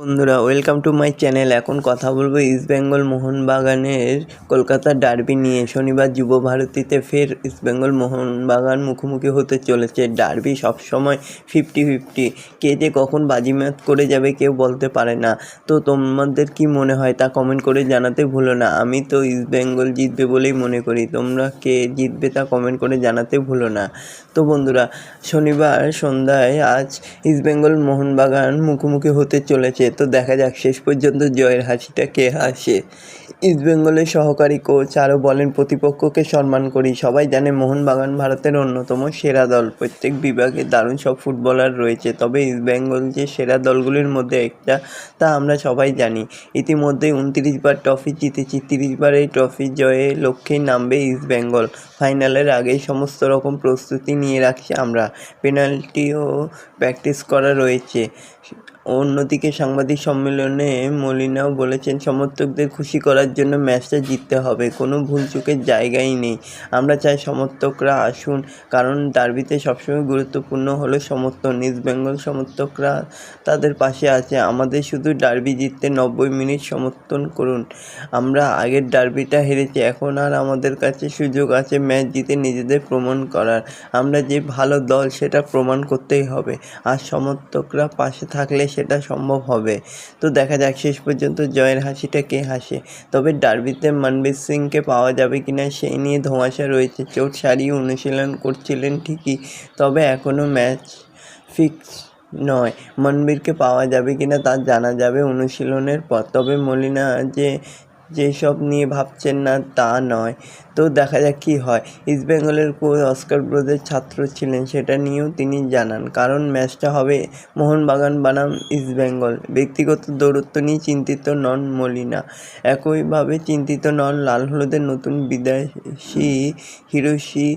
বন্ধুরা welcome to my channel এখন কথা বলব ইস্ট বেঙ্গল মোহনবাগানের কলকাতার ডার্বি নিয়ে। শনিবার যুব ভারতীতে ফের ইস্ট বেঙ্গল মোহনবাগান মুখোমুখি হতে চলেছে। ডার্বি সবসময় ফিফটি ফিফটি কে যে কখন বাজিমাত করে যাবে কেউ বলতে পারে না। তো তোমাদের কি মনে হয় তা কমেন্ট করে জানাতে ভুলো না। আমি তো ইস্ট বেঙ্গল জিতবে বলেই মনে করি। তোমরা কে জিতবে তা কমেন্ট করে জানাতে ভুলো না। তো বন্ধুরা, শনিবার সন্ধ্যায় আজ ইস্ট বেঙ্গল মোহনবাগান মুখোমুখি হতে চলেছে। তো দেখা যাক শেষ পর্যন্ত জয়ের হাসিটা কে হাসে। ইস্ট বেঙ্গলের সহকারী কোচ আরও বলেন, প্রতিপক্ষকে সম্মান করি। সবাই জানে মোহনবাগান ভারতের অন্যতম সেরা দল। প্রত্যেক বিভাগে দারুণ সব ফুটবলার রয়েছে। তবে ইস্ট বেঙ্গল যে সেরা দলগুলির মধ্যে একটা তা আমরা সবাই জানি। ইতিমধ্যে উনত্রিশ বার ট্রফি জিতেছি। তিরিশ বার এই ট্রফি জয়ে লক্ষ্যেই নামবে ইস্ট বেঙ্গল ফাইনালের আগেই সমস্ত রকম প্রস্তুতি নিয়ে রাখছি আমরা। পেনাল্টিও প্র্যাকটিস করা রয়েছে। অন্যদিকে সাংবাদিক সম্মেলনে মলিনাও বলেছেন, সমর্থকদের খুশি করার জন্য ম্যাচটা জিততে হবে, কোনো ভুলচুকের জায়গাই নেই। আমরা চাই সমর্থকরা আসুন, কারণ ডার্বিতে সবসময় গুরুত্বপূর্ণ হলো সমর্থন। ইস্ট বেঙ্গল সমর্থকরা তাদের পাশে আছে। আমাদের শুধু ডার্বি জিততে নব্বই মিনিট সমর্থন করুন। আমরা আগের ডার্বিটা হেরেছি, এখন আর আমাদের কাছে সুযোগ আছে ম্যাচ জিতে নিজেদের প্রমাণ করার। আমরা যে ভালো দল, সেটা প্রমাণ করতেই হবে। আর সমর্থকরা পাশে থাকলে সেটা সম্ভব হবে। তো দেখা যাক শেষ পর্যন্ত জয়ের হাসিটা কে হাসে। তবে ডার্বিতে মনবীর সিংকে পাওয়া যাবে কিনা সেই নিয়ে ধোঁয়াশা রয়েছে। চোট সারিয়ে অনুশীলন করছিলেন ঠিকই, তবে এখনও ম্যাচ ফিক্স নয়। মনবীরকে পাওয়া যাবে কিনা তা জানা যাবে অনুশীলনের পর। তবে মলিনা যে যেসব নিয়ে ভাবছেন না, তা নয়। তো দেখা যাক কী হয়। ইস্ট বেঙ্গলের কোচ অস্কার ব্রোদের ছাত্র ছিলেন, সেটা নিয়েও তিনি জানান, কারণ ম্যাচটা হবে মোহনবাগান বনাম ইস্ট বেঙ্গল। ব্যক্তিগত দৌরত্ব নিয়ে চিন্তিত নন মলিনা। একইভাবে চিন্তিত নন লাল হলুদের নতুন বিদেশি হিরোশি।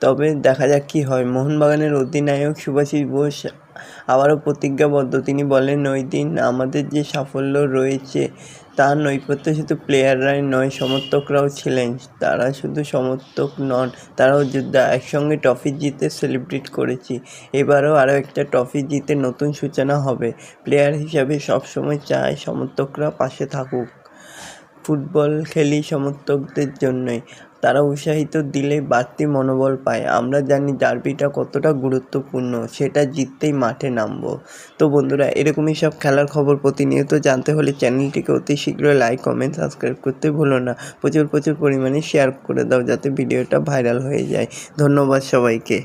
তবে দেখা যাক কী হয়। মোহনবাগানের অধিনায়ক সুভাষিস বোস আবারও প্রতিজ্ঞাবদ্ধ। তিনি বলেন, ওই দিন আমাদের যে সাফল্য রয়েছে, তার নৈপথ্য শুধু প্লেয়াররাই নয়, সমর্থকরাও ছিলেন। তারা শুধু সমর্থক নন, তারাও যোদ্ধা। একসঙ্গে ট্রফি জিতে সেলিব্রেট করেছি। এবারও আরও একটা ট্রফি জিতে নতুন সূচনা হবে। প্লেয়ার হিসাবে সবসময় চাই সমর্থকরা পাশে থাকুক। ফুটবল খেলি সমর্থকদের জন্যই। তারা উৎসাহিত দিলে বাড়তি মনোবল পায়। আমরা জানি ডার্বিটা কতটা গুরুত্বপূর্ণ, সেটা জিততেই মাঠে নামবো। তো বন্ধুরা, এরকমই সব খেলার খবর প্রতিনিয়ত জানতে হলে চ্যানেলটিকে অতি শীঘ্রই লাইক, কমেন্ট, সাবস্ক্রাইব করতে ভুলো না। প্রচুর প্রচুর পরিমাণে শেয়ার করে দাও যাতে ভিডিওটা ভাইরাল হয়ে যায়। ধন্যবাদ সবাইকে।